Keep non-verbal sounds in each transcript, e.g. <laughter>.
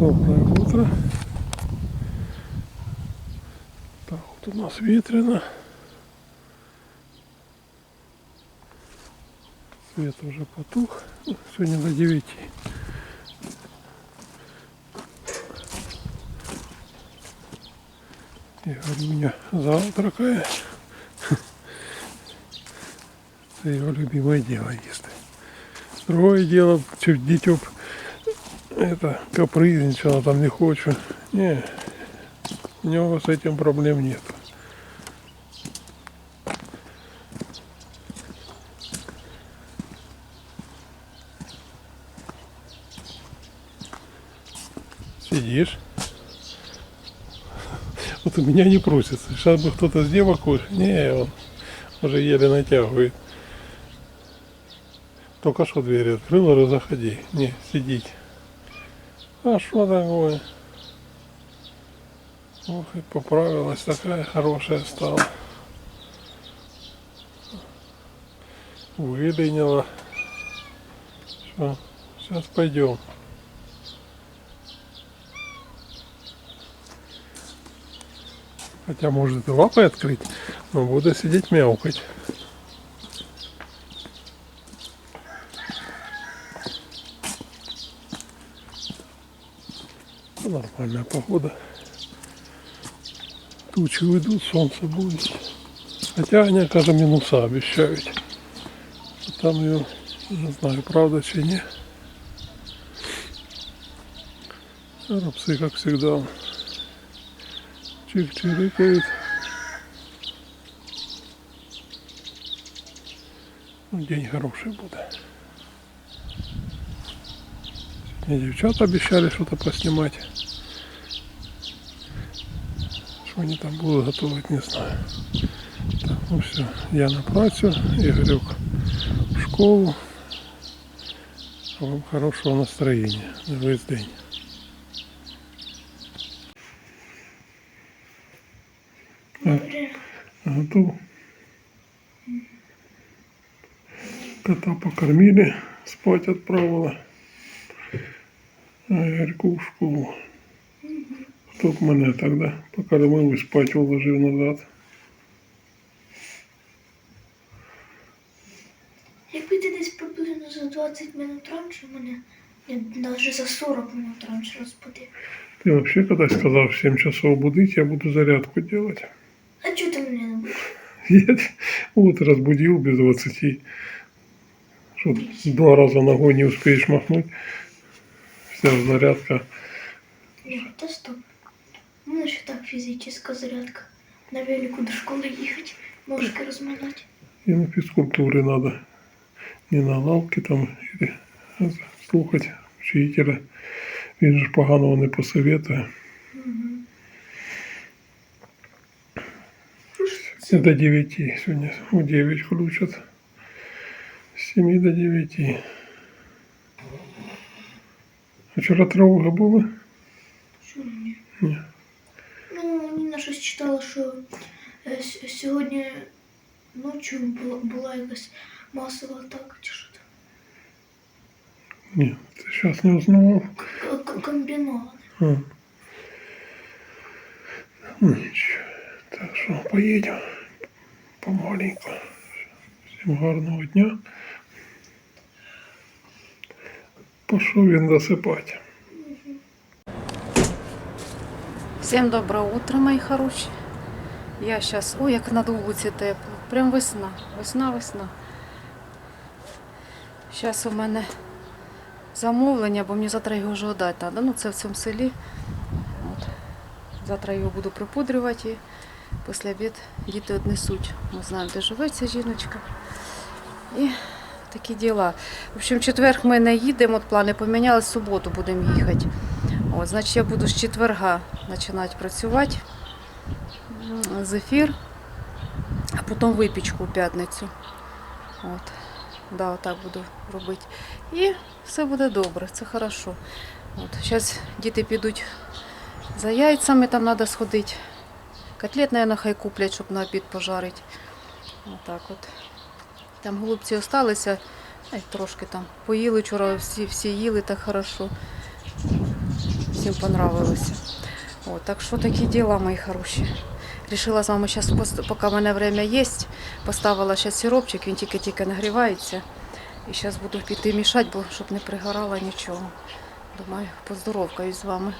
Доброе утро. Так, вот у нас ветрено. Свет уже потух. Ну, Сегодня до 9. И Галюня завтракает. Это его любимое дело есть. Другое дело, чуть дитё это капризничала, там не хочу. Не, у него с этим проблем нет. Сидишь. Вот у меня не просится. Сейчас бы кто-то с девок Не, он уже еле натягивает. Только что дверь открыл, говорю, заходи. Не, сидеть. А что такое? Ох, и поправилась, такая хорошая стала. Вылиняла. Все, сейчас пойдем. Хотя может и лапой открыть, но буду сидеть мяукать. Нормальная погода. Тучи уйдут, солнце будет. Хотя они, каже, минуса обещают. Там ее, не знаю, правда чи не. Рапсы, как всегда, чик-чирикают. Ну, День хороший будет. Мне девчата обещали что-то поснимать. Что они там будут готовить, не знаю. Так, ну все, я на працю, Игорек в школу. Вам хорошего настроения на весь день. Готов. Кота покормили, спать отправила. В. Хто б мене тоді покормив і спать уложив назад. Якби ти десь приблизно за 20 минут раніше мене, навіть за 40 минут раніше розбудив. Ты вообще когда сказал в 7 часов будить, я буду зарядку делать. А чого ти мене не будеш? Нет, вот разбудил без 20. Что, два раза ногой не успеешь махнуть. Вся зарядка. Ні, та стоп. У мене ще так фізична зарядка. На велику до школи їхати, ножки розминати. И на физкультуре надо. Не на лавке там или слухать учителя. Він же поганого не посоветує. Все до 9. Сьогодні у 9 включат. С 7 до 9. А вчора тривога була? Що мені? Ні. Ну, Ніна щось читала, що е, с- сьогодні ночі була, була якась масова атака чи що там. Ні, ти зараз не узнавав. К- к- Комбінована. А. Ну нічого. Так що поїдемо помаленьку. Всім гарного дня. Пішов він досипати. Всем доброе утро, мои хорошие. Я сейчас, ой, як на вулиці тепло. Прям весна, весна, весна. Зараз у мене замовлення, бо мені завтра його вже дати треба. Ну, це в цьому селі. От. Завтра його буду припудрювати і після обід діти однесуть. Ми знаємо, де живе ця жіночка. І такі діла. В общем, в четвер ми не їдемо, от плани поміняли, в суботу будемо їхати. От, значить, я буду з четверга починати працювати. Зефір, а потім випічку у п'ятницю. От. Да, отак буду робити. І все буде добре, це хорошо. От. Зараз діти підуть за яйцями, там треба сходити. Котлет, мабуть, хай куплять, щоб на обід пожарити. Отак от. Там голубці залишилися, трошки там поїли вчора, всі, всі їли так хорошо. всім понравилося. От, так що такі діла, мої хороші. Рішила з вами зараз, поки в мене время є, поставила зараз сиропчик, він тільки-тільки нагрівається. І зараз буду піти мішати, бо щоб не пригорало нічого. Думаю, поздоровкаюсь з вами.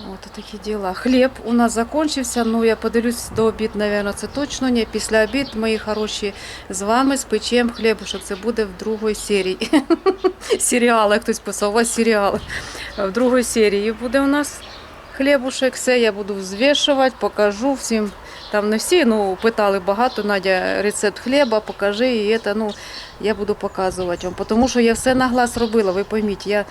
От такі діла. Хліб у нас закінчився. Ну я подивлюсь до обід, мабуть, це точно ні. Після обід, мої хороші, з вами спечемо хлібушок. Це буде в другій серії. <laughs> Серіал, як хтось писав, у вас серіал. В другій серії буде у нас хлібушек. Все я буду взвішувати, покажу всім. Там не всі, ну питали багато, Надя, рецепт хліба, покажи, і це, ну, я буду показувати вам. Тому що я все на глаз робила, ви пойміть, я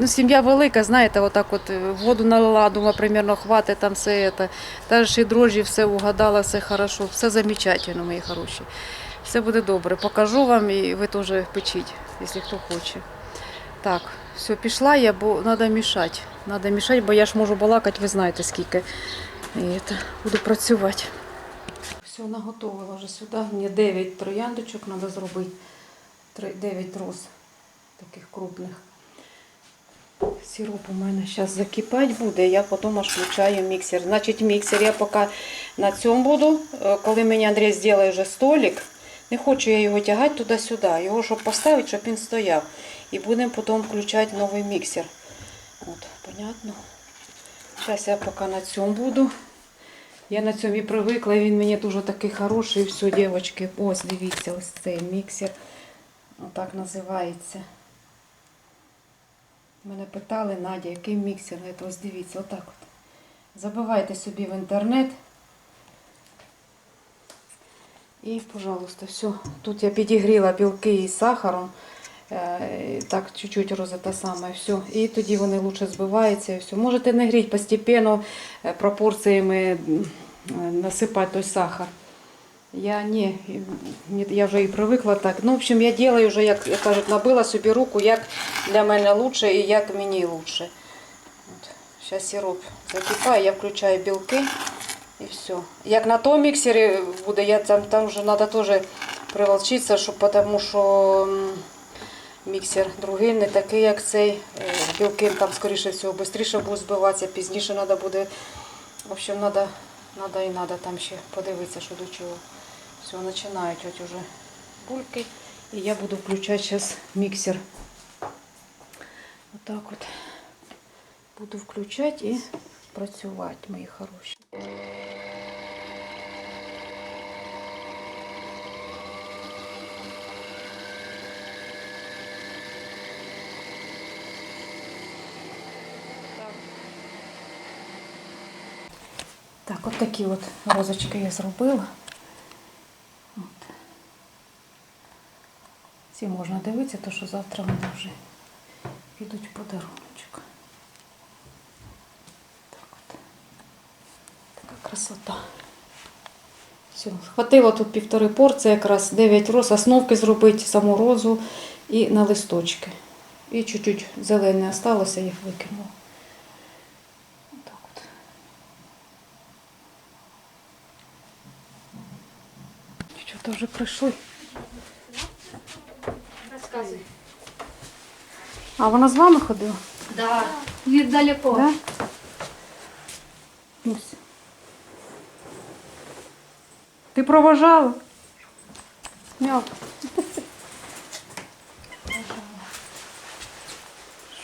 ну, сім'я велика, знаєте, отак от е, воду налила, думала, примерно хватить там все це. Та ж і дрожжі, все угадала, все хорошо, все замечательно, мої хороші. Все буде добре. Покажу вам і ви теж печіть, якщо хто хоче. Так, все, пішла я, бо треба мішати. Треба мішати, бо я ж можу балакати, ви знаєте скільки. І це, буду працювати. Все, наготовила вже сюди. Мені 9 трояндочок треба зробити. 9 роз таких крупних. Сироп у мене зараз закипати буде, я потім аж включаю міксер. Значить, міксер я поки на цьому буду. Е, Коли мені Андрій зробить вже столик, не хочу я його тягати туди-сюди. Його щоб поставити, щоб він стояв. І будемо потім включати новий міксер. От, понятно? Зараз я поки на цьому буду. Я на цьому і привикла, він мені дуже такий хороший. Все, дівчатки, ось дивіться, ось цей міксер. Отак називається. Мене питали, Надя, який міксер? Я кажу, ось дивіться, отак от. Забивайте собі в інтернет. І, пожалуйста, все. Тут я підігріла білки із сахаром. Е, Так, чуть-чуть роз те саме, все. І тоді вони лучше збиваються і все. Можете не гріти постепенно е, пропорціями насипати той сахар. Я не, я вже і привикла так. Ну, в общем, я делаю вже, як кажуть, набила собі руку, як для мене лучше і як мені лучше. Зараз сироп закипає, я включаю білки і все. Як на тому міксері буде, я там, там вже треба теж приволчитися, щоб, тому що міксер другий не такий, як цей. Е, Білки там, скоріше всього, швидше будуть збиватися, пізніше треба буде. В общем, треба Надо і надо там ще подивитися, що до чого. Все, починають от уже бульки. І я буду включати зараз міксер. Отак от. Буду включати і працювати, мої хороші. Так, от такі от розочки я зробила. Ці можна дивитися, то що завтра вони вже підуть в подаруночок. Так от. Така красота. Все, хватило тут півтори порції, якраз 9 роз, основки зробити, саму розу і на листочки. І чуть-чуть зелене осталося, їх викинула. Дівчата вже прийшли. Розказуй. А вона з вами ходила? Да. Недалеко. Да? Ось. Ти провожала? Мяу.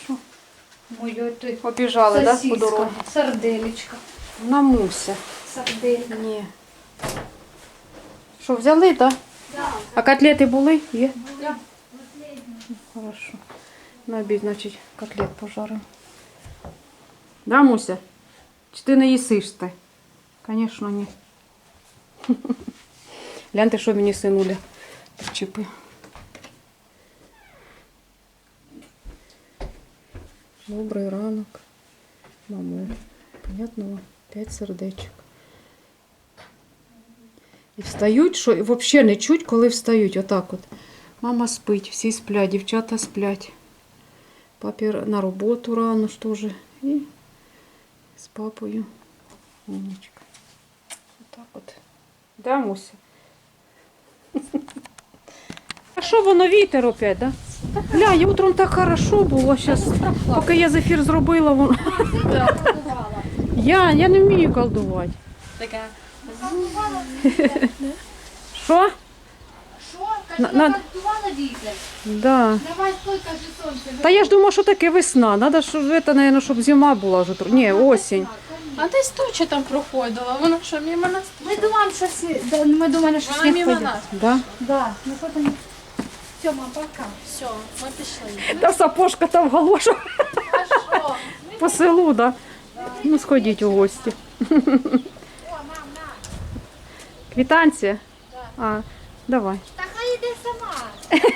Що? Мою ти Побіжали, да, по дорозі? Сарделечка. На муся. Сарделька. Ні. Що, взяли, так? Да. А котлети були? Є? Да. Хорошо. На обід, значить, котлет пожаримо. Да, Муся? Чи ти не їсиш ти? Звісно, ні. Гляньте, що мені синуля причепив. Добрий ранок. Мамо. Понятно вам? П'ять сердечок. І встають, що взагалі не чуть, коли встають. Отак от. Мама спить, всі сплять, дівчата сплять. Папі на роботу рано ж теж. І з папою. Умничка. Отак от. Да, Муся? А що воно вітер опять, да? Гля, я утром так хорошо було зараз. Поки я зефір зробила, вон. Я, я не вмію колдувати. Така. Що? На- на- вітер. Да. Давай стой, каже сонце. Та я ж думала, що таке весна. Надо, щоб, це, наверное, щоб зима була вже. тро- Ні, осінь. А десь туча там проходила, вона що, мимо нас? Ми думаємо, що всі, да, ми думали, що Вона сніг мимо пойде. нас. Да? Да, ну що там? Тьома, пока. Все, ми пішли. Та сапожка там галоша А що? <laughs> по селу, да. Ну, сходіть у гості. Квитанція? А, давай. Та хай йде сама. <laughs>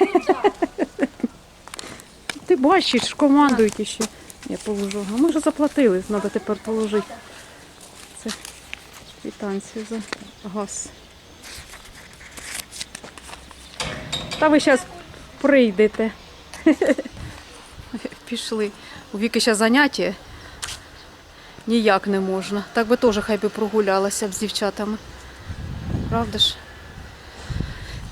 Ти бачиш, командують ще. Я положу. А ми вже заплатили, треба тепер положити. Це квитанцію за газ. Та ви зараз прийдете. <laughs> Пішли. У Віки ще заняття. Ніяк не можна. Так би теж хай би прогулялася б з дівчатами. Правда ж?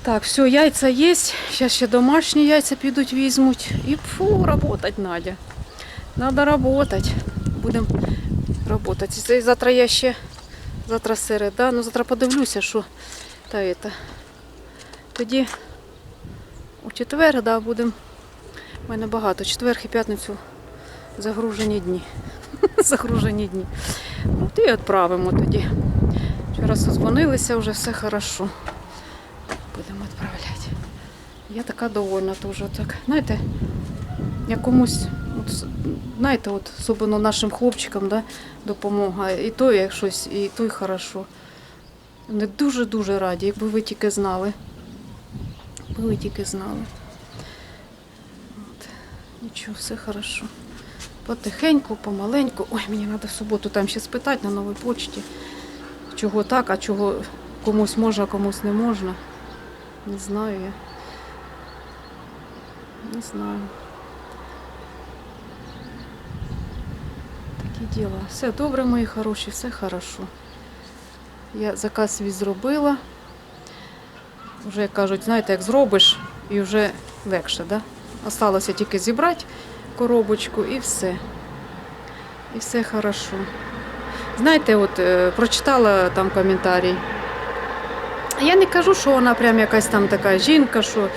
Так, все, яйця є. Зараз ще домашні яйця підуть візьмуть. І фу, работать Надя. Надо работать. Будемо работать. Це завтра я ще, завтра середа, ну завтра подивлюся, що та это. Тоді у четвер, да, будемо. У мене багато. Четвер і п'ятницю загружені дні. <laughs> загружені дні. От і відправимо тоді. Вчора созвонилися, вже все хорошо. Будемо відправляти. Я така довольна теж. Так. Знаєте, якомусь, от, знаєте, от, особливо нашим хлопчикам да, допомога. І то як щось, і то й хорошо. Вони дуже-дуже раді, якби ви тільки знали. Якби ви тільки знали. От. Нічого, все хорошо. Потихеньку, помаленьку. Ой, мені треба в суботу там ще спитати на новій почті, чого так, а чого комусь можна, а комусь не можна. Не знаю я. Не знаю. Такі діла. Все добре, мої хороші, все хорошо. Я заказ свій зробила. Вже кажуть, знаєте, як зробиш, і вже легше, да? Осталося тільки зібрати коробочку і все. І все хорошо. Знаєте, от е, прочитала там коментарій. Я не кажу, що вона прям якась там така жінка, що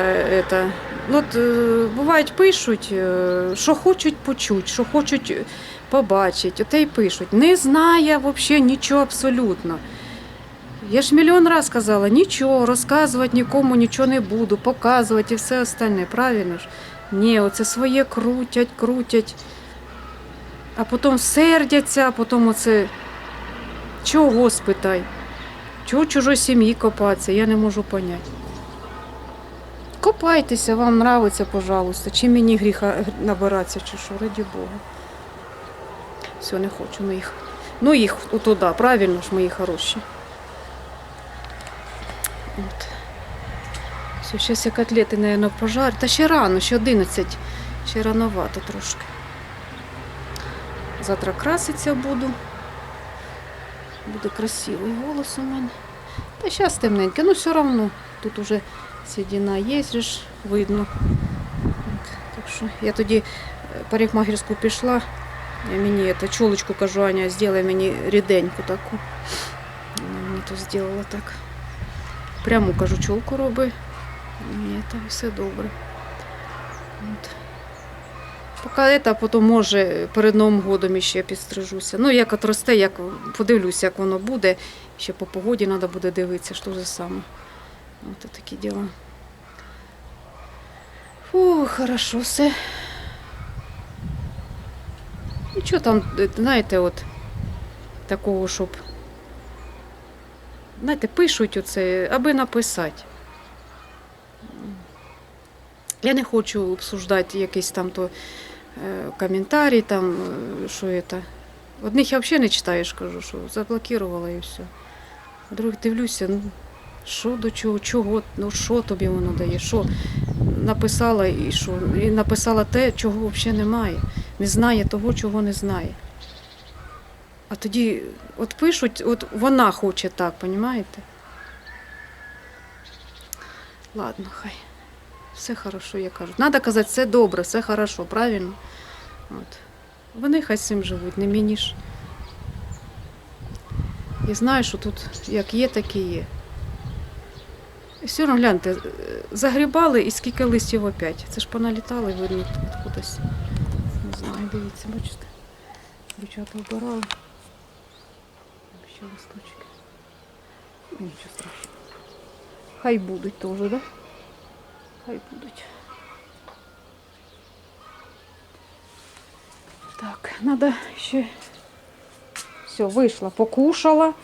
е, это, ну, от, е, бувають пишуть, е, що хочуть почути, що хочуть побачити, оте й пишуть. Не знає взагалі нічого абсолютно. Я ж мільйон раз сказала, нічого, розказувати нікому нічого не буду, показувати і все остальне, правильно ж? Ні, оце своє крутять, крутять, а потім сердяться, а потім оце. Чого спитай? Чого чужої сім'ї копатися, я не можу поняти. Копайтеся, вам нравиться, пожалуйста. Чи мені гріха набиратися, чи що, раді Бога. Все, не хочу ми їх. Ну їх туди, правильно ж, мої хороші. От. Все, зараз я котлети, мабуть, пожарю. Та ще рано, ще 11. Ще рановато трошки. Завтра краситься буду. Буде красивий голос у мене. Та зараз темненьке, ну все одно. Тут уже сідіна є, ж видно. От, Так що я тоді е, парикмахерську пішла. Я мені це, чолочку кажу, Аня, зроби мені ріденьку таку. Вона мені то зробила так. Пряму кажу, чолку роби. Ні, там все добре. От. Поки це, потім може перед Новим годом ще підстрижуся. Ну, як от росте, як подивлюся, як воно буде. Ще по погоді треба буде дивитися, що же саме. От такі діла. Фу, хорошо, все. Нічого там, е, знаєте, от такого, щоб. Знаєте, пишуть оце, аби написати. Я не хочу обсуждати якісь там то коментарі, там, е, що це. Одних я взагалі не читаю, кажу, що заблокувала і все. Других дивлюся, ну, що до чого, чого, ну що тобі воно дає, що написала і що. І написала те, чого взагалі немає. Не знає того, чого не знає. А тоді от пишуть, от вона хоче так, розумієте? Ладно, хай. Все хорошо, я кажу. Треба казати, все добре, все хорошо, правильно. От. Вони хай з цим живуть, не мені ж. І знаю, що тут як є, так і є. І все одно гляньте, загрібали і скільки листів опять. Це ж поналітали, видно, кудись. Не знаю, дивіться, бачите. Дівчата вбирали. Ще листочки. Нічого страшного. Хай будуть теж, так? Да? Хай будуть. Так, треба ще. Все, вийшла, покушала,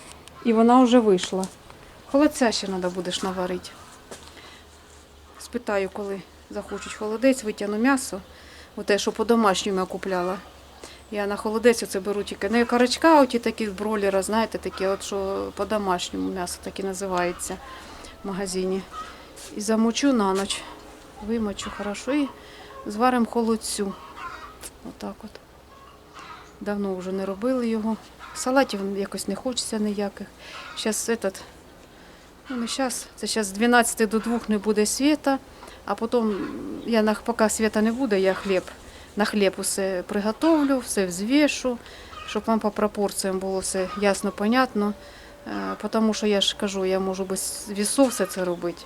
і вона вже вийшла. Холодця ще треба будеш наварити. Спитаю, коли захочуть холодець, витягну м'ясо. Оте, що по-домашньому я купляла. Я на холодець оце беру тільки не карачка, оті такі з бройлера, знаєте, такі, от що по-домашньому м'ясо таке називається в магазині. І замочу на ніч. Вимочу хорошо і зваримо холодцю. Отак от. Давно вже не робили його. Салатів якось не хочеться ніяких. Зараз этот, ну не зараз, це зараз з 12 до 2 не буде світа, а потім я на, поки світа не буде, я хліб на хліб усе приготовлю, все взвішу, щоб вам по пропорціям було все ясно, понятно. Е, Тому що я ж кажу, я можу без вісов все це робити.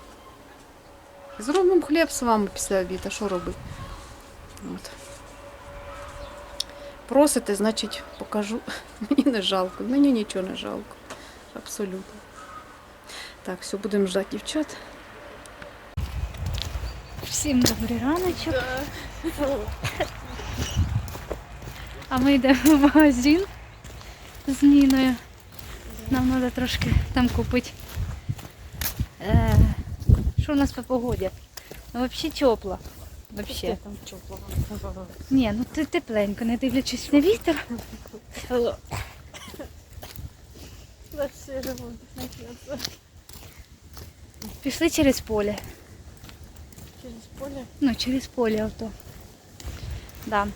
Зробимо хліб з вами після обіду, а що робити? От. Просите, значить, покажу. <laughs> Мені не жалко, мені нічого не жалко. Абсолютно. Так, все, будемо ждати дівчат. Всім добрий раночок. А ми йдемо в магазин з Ніною. Нам треба трошки там купити. Що у нас по погоді? Ну, взагалі тепло. Вообще. там тепло. Ні, ну ти тепленько, не дивлячись на вітер. Пішли через поле. Через поле. Ну, через поле авто. Да.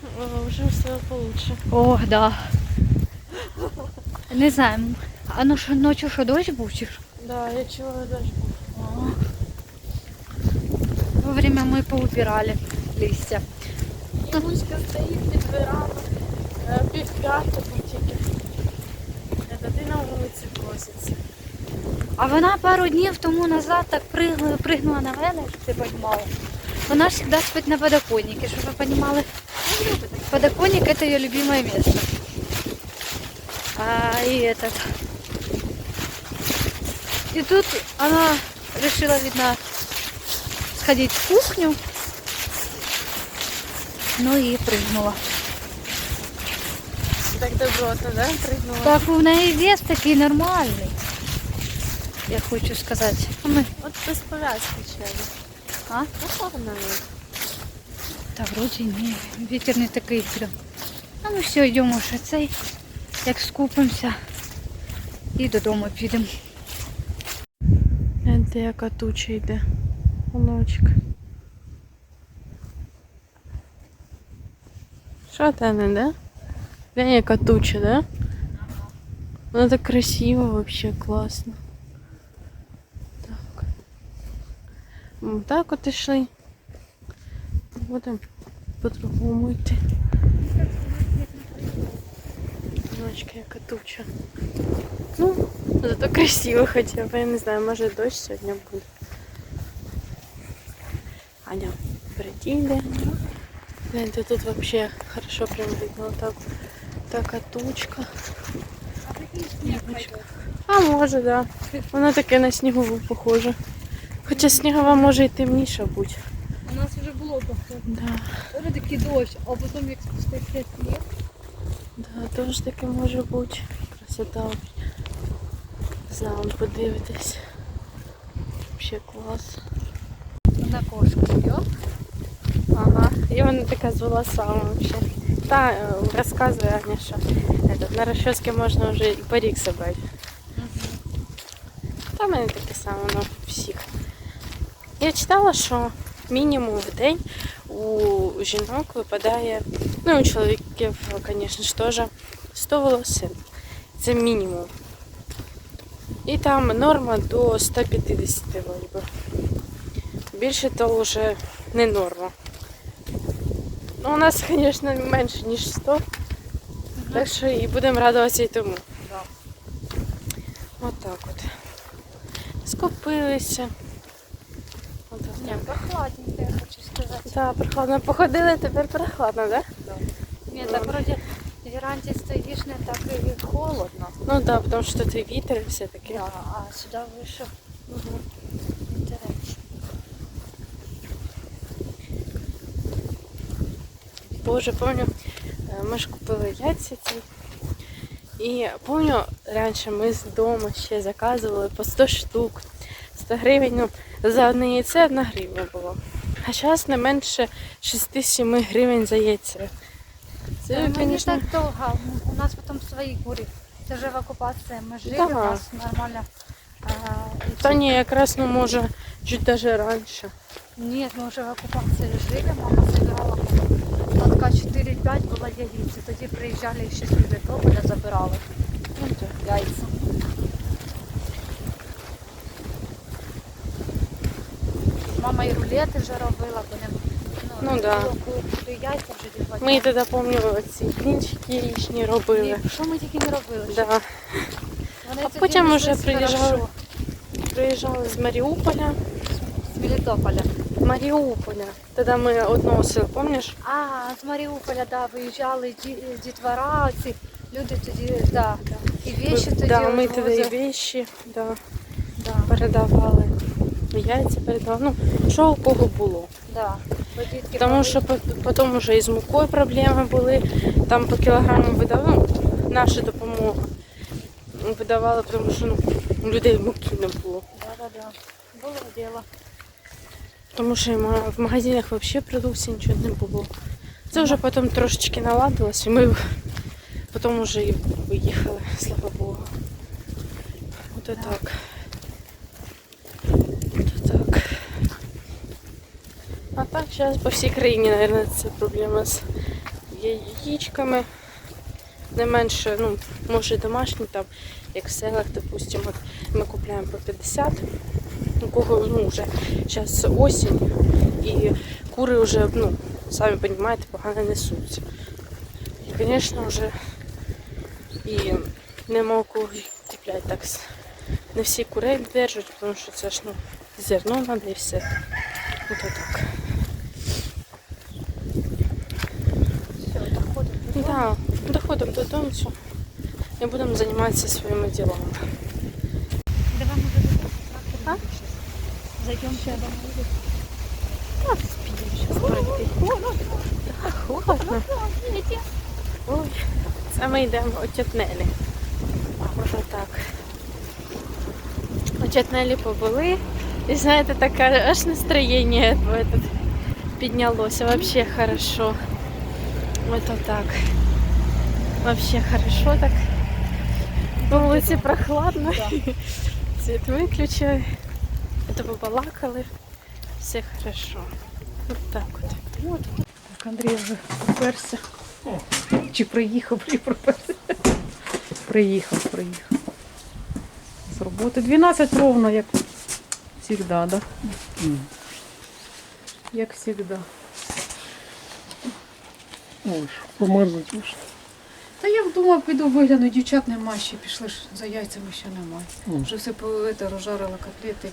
Уже все получше. О, да. Не знаю. А ну що ночі що дощ був чи що? Да, я чула даже. Вовремя ми поубирали листя. Ігуська стоїть під дверами, пів п'ятого тільки. Е, на вулиці проситься. А вона пару днів тому назад так пригнула, пригнула на мене, щоб ти розуміла. Вона ж завжди спить на подоконнике, щоб ви розуміли. Подоконник это ее любимое место. А, и этот. И тут она решила, видно, сходить в кухню. Ну и прыгнула. Так добротно, да? Пригнула. Так у неї вес такий нормальний. Я хочу сказати. Ми... От без пов'язки чого. А? Ну. Та вроді ні, вітер не такий прям. А ми все, йдемо ще цей, як скупимося і додому підемо. Гляньте, яка туча йде. Що ти не, да? Глянь, яка да? Вона так красиво вообще, класно. Так. М, Так от ішли. Будемо по-другому йти. Ночка, яка туча. Ну, зато красиво хоча б. Я не знаю, може дощ сьогодні буде. Аня прийде. Гляньте, тут вообще хорошо прям видно. Так, така тучка. Небочка. А може, да. Воно таке на снігову похоже. Хоча снігова може і темніша бути. У нас вже було похоже. Да, Вже такий дощ, а потім як спустився сніг. да, теж таке може бути. Красота. Не знаю, подивитись. Вообще клас. На кошку йо. Ага. І вона така з волосами вообще. Та е, розказує Аня, що этот, на розчоски можна вже і парік собрати. Та мене таке саме, ну, всіх. Я читала, що мінімум в день у жінок випадає, ну у чоловіків, звісно ж, теж 100 волосин. Це мінімум. І там норма до 150 вроді. Більше то вже не норма. Ну, у нас, звісно, менше, ніж 100. Так що і будемо радуватися і тому. Да. От так от. Скупилися. От Ні, так. прохладненько, я хочу сказати. Так, прохладно. Походили, тепер прохладно, так? Да? Ні, так вроді в стоїш не так і холодно. Ну так, да, тому що тут і вітер і все таке. Да, а сюди вийшов. Угу. Боже, помню, е, ми ж купили яйця ці. І помню, раніше ми з дому ще заказували по 100 штук. 100 гривень, ну, за одне яйце одна гривня було. А зараз не менше 6-7 гривень за яйце. Це, Ми не звісно, так довго, у нас потім свої кури. Це вже в окупації ми жили, Да. у нас нормально. А, та ні, якраз ну може чуть даже раніше. Нет, мы уже в оккупации жили, мама забирала. Лотка 4-5 було яйця. Тоді приїжджали ще з Мелітополя, забирали Ну, яйця. Мама і рулети вже робила, бо не Ну, да. яйця вже дівати. Ми тоді пам'ятаю, ці блінчики яєчні робили. Що ми тільки не робили? Да. Вони А потім уже приїжджали. Приїжджали з Маріуполя. З Мелітополя. Маріуполя. Тоді ми односили, пам'ятаєш? А, з Маріуполя, да, виїжджали ді- дітвора, ці люди тоді, да, і вещи тоді да, ми тоді і вещі да, Да, передавали. Яйця передавали. Ну, що у кого було. да. Тому що потім вже і з мукою проблеми були. Там по кілограму видавали, ну, наша допомога. Видавали, тому що ну, у людей муки не було. Да, да, да. Було діло. Тому що в магазинах взагалі продукції нічого не було. Це вже потім трошечки наладилось, і ми потім вже і виїхали, слава Богу. От і так. От і так. А так зараз по всій країні, мабуть, це проблема з яєчками. Не менше, ну, може домашні там, як в селах, допустимо, ми купуємо по 50. У кого ну, вже зараз осінь і кури вже, ну, самі розумієте, погано несуться. І, звісно, вже і нема у кого купляти так. Не всі курей держать, тому що це ж ну, зерно треба і все. Ось так. Да, доходимо додому все. і будемо займатися своїми ділами. Давай може додому. А? Зайдемо ще домой. Так, спіємо зараз пройти. Так, холодно. Ой, це ми йдемо у тітнелі. Ось так. У тітнелі побули. І знаєте, таке аж настроєння в этот піднялося. Вообще хорошо. Вот так. Вообще хорошо так. На вулиці прохладно. Світ виключили. Это побалакали. Все хорошо. Вот так от. Так, Андрій вже поперся. Чи приїхав, чи проперся? Приїхав, приїхав. З роботи. 12 ровно, як завжди, да? Як завжди. Ой, померзнуть вийшло. Та я думав, піду вигляну, дівчат нема ще, пішли ж за яйцями ще немає. Вже все це, розжарила котлети,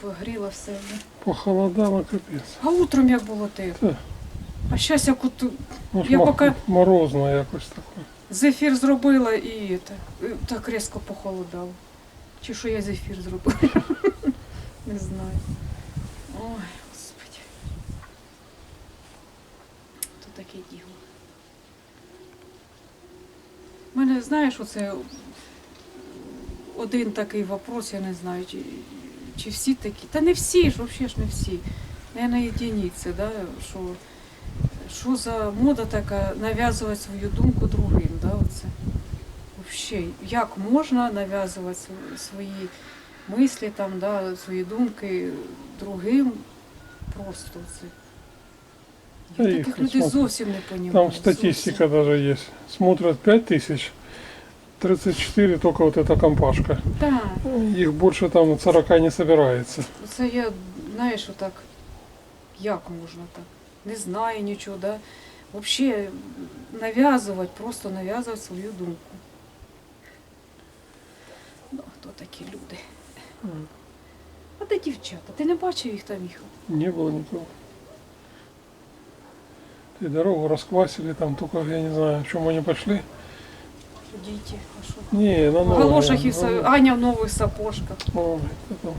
погріла все вже. Похолодало капець. А утром як було тепло. Так. А зараз як от Ну, Я поки- Морозно якось таке. зефір зробила і так, і так різко похолодало. Чи що я зефір зробила? <laughs> Не знаю. Ой, господи. То таке діло. У мене, знаєш, оце один такий вопрос, я не знаю, чи, чи всі такі. Та не всі ж, взагалі ж не всі. Не єдиниці, да, що, що за мода така нав'язувати свою думку другим, да, оце. Вообще, як можна нав'язувати свої мислі, там, да, свої думки другим просто це. Я таких людей зовсім не розумію. Там статистика даже есть. Смотрят 5 тысяч, 34 только вот эта компашка. Так. Их больше там 40 не собирается. Це я, знаєш, отак Як можна так? Не знаю нічого, да? Взагалі нав'язувати, просто нав'язувати свою думку. Ну, хто такі люди? А де дівчата? Ти не бачив їх там їхав? Не было никого. И дорогу расквасили там, только я не знаю, в чем они пошли Діти, а що? Не, на В новые. галошах і на все. новые. Аня в нових сапожках. Ой, это там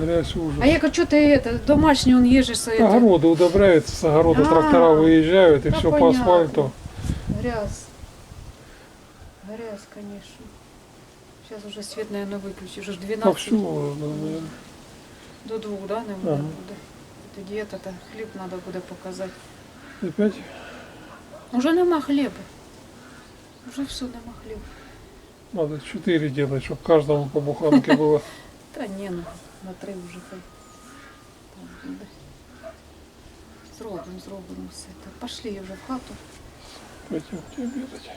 Грязь ужас. А я кажу, що ти это, домашній он їжиш, це, это, Огороды удобряются, с огорода А, трактора выезжают, и да все по понятно. асфальту. грязь. Грязь, конечно. Сейчас уже свет, наверное, выключишь. Уже ж 12 Повсюду, да, наверное. до двох, да, не Ага. буде. Тоді это, та хліб треба буде показати. Опять Уже нема хліба. Уже все, нема хліба. надо четыре делать, чтобы каждому по буханке было. <laughs> Та ні, ну, на три вже хай. Там буде. Зробимо, зробимо все. Так, пошли вже в хату. Пойдемте обедать.